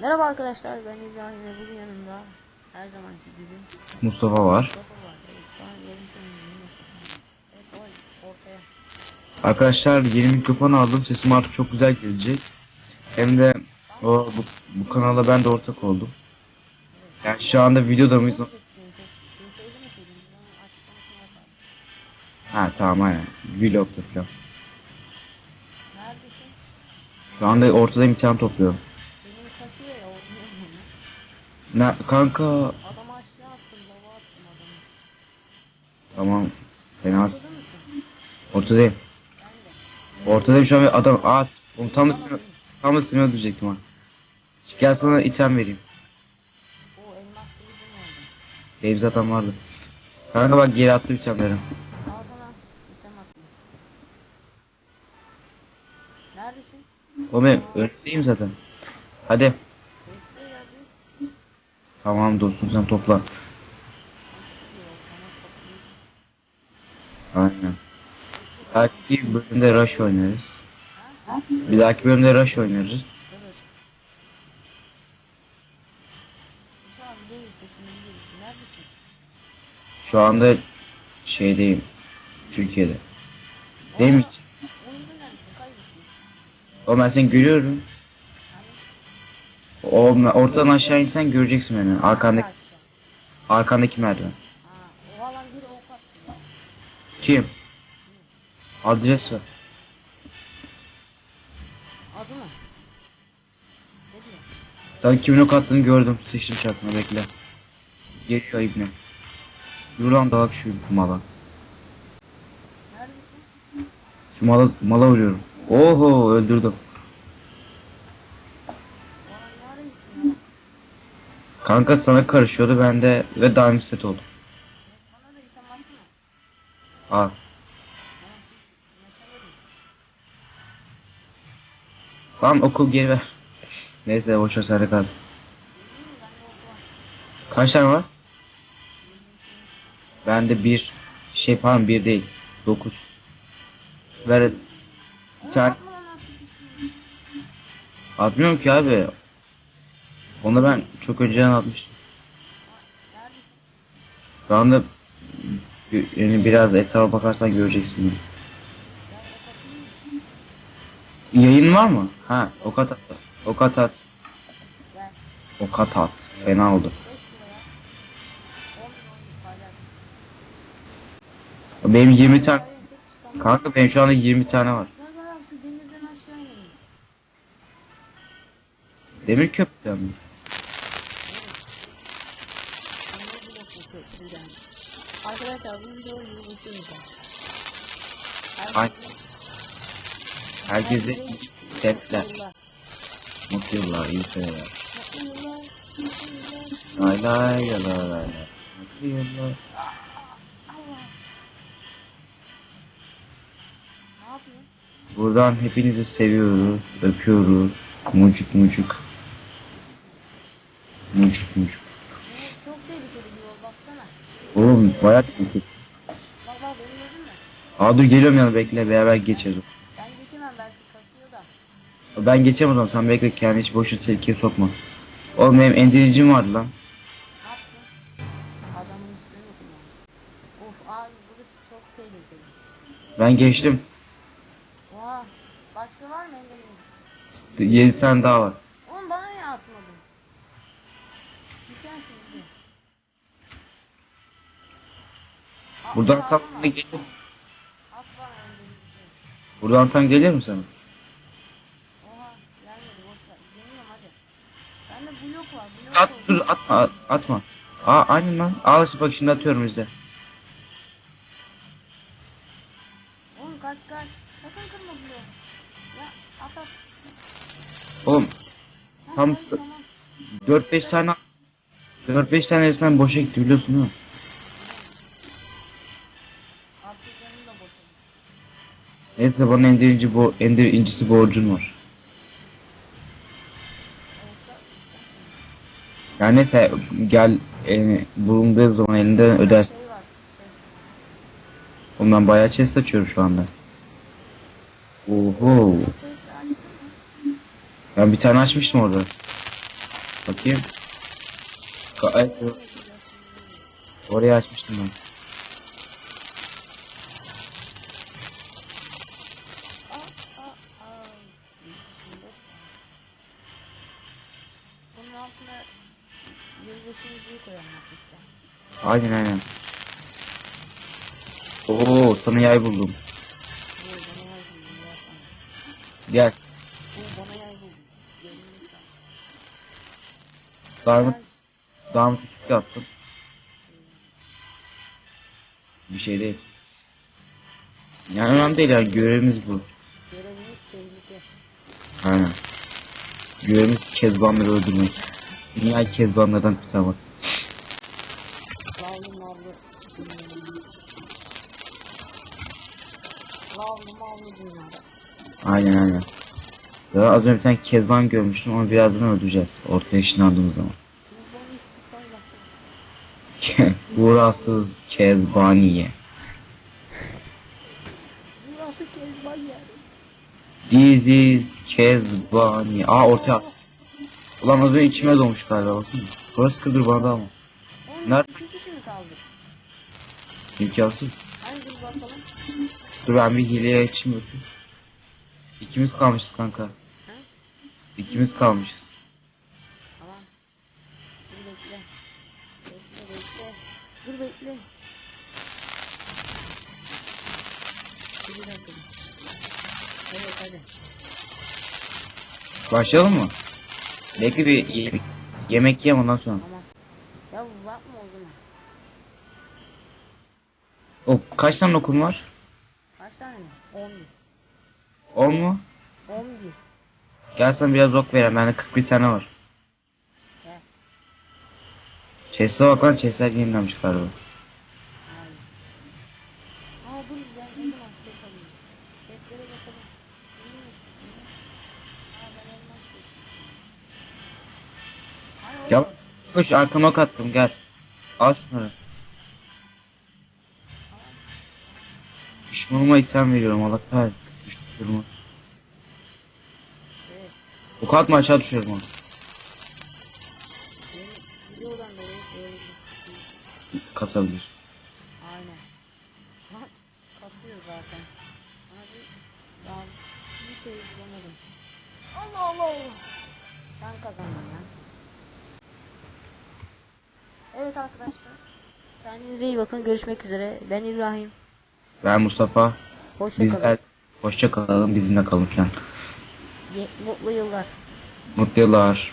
Merhaba arkadaşlar ben İbrahim ve bugün yanımda her zamanki gibi Mustafa var. Mustafa var. Evet şu an görmüş olduğunuz Mustafa. Evet o ortaya. Arkadaşlar yeni mikrofon aldım. Sesim artık çok güzel gelecek. Hem de o bu, bu kanala ben de ortak oldum. Yani şu anda videoda mıyız? Yapardık. Ha tamam aynen. Vlog'da falan. Neredesin? Şu anda ortada imtihan topluyorum. Ne kanka Adamı aşağı attım lava attım adamı. tamam. Fena mısın? ortadayım. Ortadayım şu an bir adam. Aa oğlum tam benim. tam seni öldürecektim ha. Gel sana item vereyim. O elmas kılıcım oldu. Benim zaten vardı. Kanka bak geri attım itemleri. Al sana item atayım. Neredesin? Oğlum önündeyim zaten. Hadi. Tamam dostum sen topla. Aynen. Bir dahaki bölümde Rush oynarız. Bir dahaki bölümde Rush oynarız. Şu anda şeydeyim. Türkiye'de. Değil mi? Aa, Oyunda neredesin? Kaybettin. O ben seni görüyorum. Hani? O oradan aşağı insen göreceksin beni. Arkandaki arkandaki merdiven. O alan bir. Kim? Adres ver. Adı mı? Ne diyor? Sen kimin ok attığını gördüm. Sıçtım çarpma bekle. Geliyor ibne. Yürü lan dalak şu mala. Neredesin? Şu mala, mala vuruyorum. Oho öldürdüm. Kanka sana karışıyordu ben de ve daim set oldum. Al. Lan oku geri ver. Neyse boşver sen de kalsın. Kaç tane var? 22. Bende bir şey pardon bir değil. Dokuz. Ver. Artık üstüne. Atmıyorum ki abi. Onu ben çok önceden atmıştım. Şu anda yani biraz etrafa bakarsan göreceksin. Yayın var mı? Ha, ok at at. Ok at at. Fena oldu. Geç şuraya. 10 bin 10 bin paylaş. Benim 20 tane. Kanka benim şu anda 20 tane var. Demir köprüden mi? Demir blok bu köprüden. Arkadaşlar bu videoyu yürüteceğim. Ay. Herkese iyi setler. Mutlu yıllar, iyi seneler. Lay lay lay lay lay. Mutlu yıllar. Buradan hepinizi seviyoruz, öpüyoruz. Mucuk mucuk. Mucuk mucuk. Bu çok tehlikeli bir yol baksana. Oğlum bayağı tehlikeli. Bak bak beni gördün mü? Aa dur geliyorum yanına bekle beraber geçeriz. Ben geçemem belki kasıyor da. Ben geçemem o zaman sen bekle kendini hiç boşuna tehlikeye sokma. Oğlum benim endiricim vardı lan. Ne yaptın? Adamın üstüne mi kullandın? Of abi burası çok tehlikeli. Ben geçtim. Oha. Başka var mı incisi? 7 tane daha var. Oğlum bana niye atmadın? Düşersin bir de. At Buradan bana gelir. At bana ender incisi. Buradan sen gelir mi sana? Oha gelmedi boş ver. Deniyorum hadi. Bende blok var. Blok At oldu. dur atma at- atma. Aa aynen lan. Al işte bak şimdi atıyorum izle. Oğlum kaç kaç. Sakın kırma bloğu. Ya at at. Oğlum Ha, Tam- geldi, tamam. 4-5 tane 4-5 tane resmen boşa gitti biliyorsun değil mi? Neyse bana ender, inci bo ender incisi borcun var. Yani neyse gel e, bulunduğu zaman elinden ödersin. Oğlum ben bayağı chest açıyorum şu anda. Oho. Ben bir tane açmıştım orada. Bakayım. Ka ay, orayı açmıştım ben. Koyalım hafiften. Aynen aynen. Oo sana yay buldum. Bana yay. Gel. Bu bana yay buldum. Üstü attım. Bir şey değil. Yani önemli değil yani görevimiz bu. Görevimiz tehlike. Aynen. Görevimiz kezbanları öldürmek. Dünyayı kezbanlardan kurtarmak. Lavlı mavlı. Lavlı mavlı dünyada. Aynen aynen. Daha az önce bir tane kezban görmüştüm ama birazdan öldüreceğiz. Ortaya ışınlandığımız zaman. Uğraşsız kezbaniye. Burası kezban yeri. This is kezbaniye. Aa ortaya. Ulan az önce içime doğmuş galiba bakın. Burası kıdır bana da ama. Nerede? İmkansız. Dur ben bir hileye açayım bakayım. İkimiz kalmışız kanka. Ha? İkimiz kalmışız. Tamam. Dur bekle. Bekle bekle. Dur bekle. Dur bir dakika. Evet hadi. Başlayalım mı? Bekle bir ye- yemek yiyeyim ondan sonra. Tamam. Ya bu bakma o zaman. O kaç tane okum var? Kaç tane mi? 11. 10 mu? 11. Gel sana biraz ok vereyim. Bende 41 tane var. Gel. Chest'e bak lan chest'ler yenilenmiş galiba. Aa dur ben o zaman şey bakalım. İyi? Aa ben elmas koş arkama ok attım gel. Al şunları. Düşmanıma item veriyorum Allah kahretsin. Düşmanıma. Evet. Ok atma aşağı düşüyorum onu. Şey. Kasabilir. Zaten. Bir şey. Allah Allah. Sen kazandın. Evet arkadaşlar. Kendinize iyi bakın. Görüşmek üzere. Ben İbrahim. Ben Mustafa. Hoşça kalın. Bizler hoşça kalın bizimle kalın falan. Ye- Mutlu yıllar. Mutlu yıllar.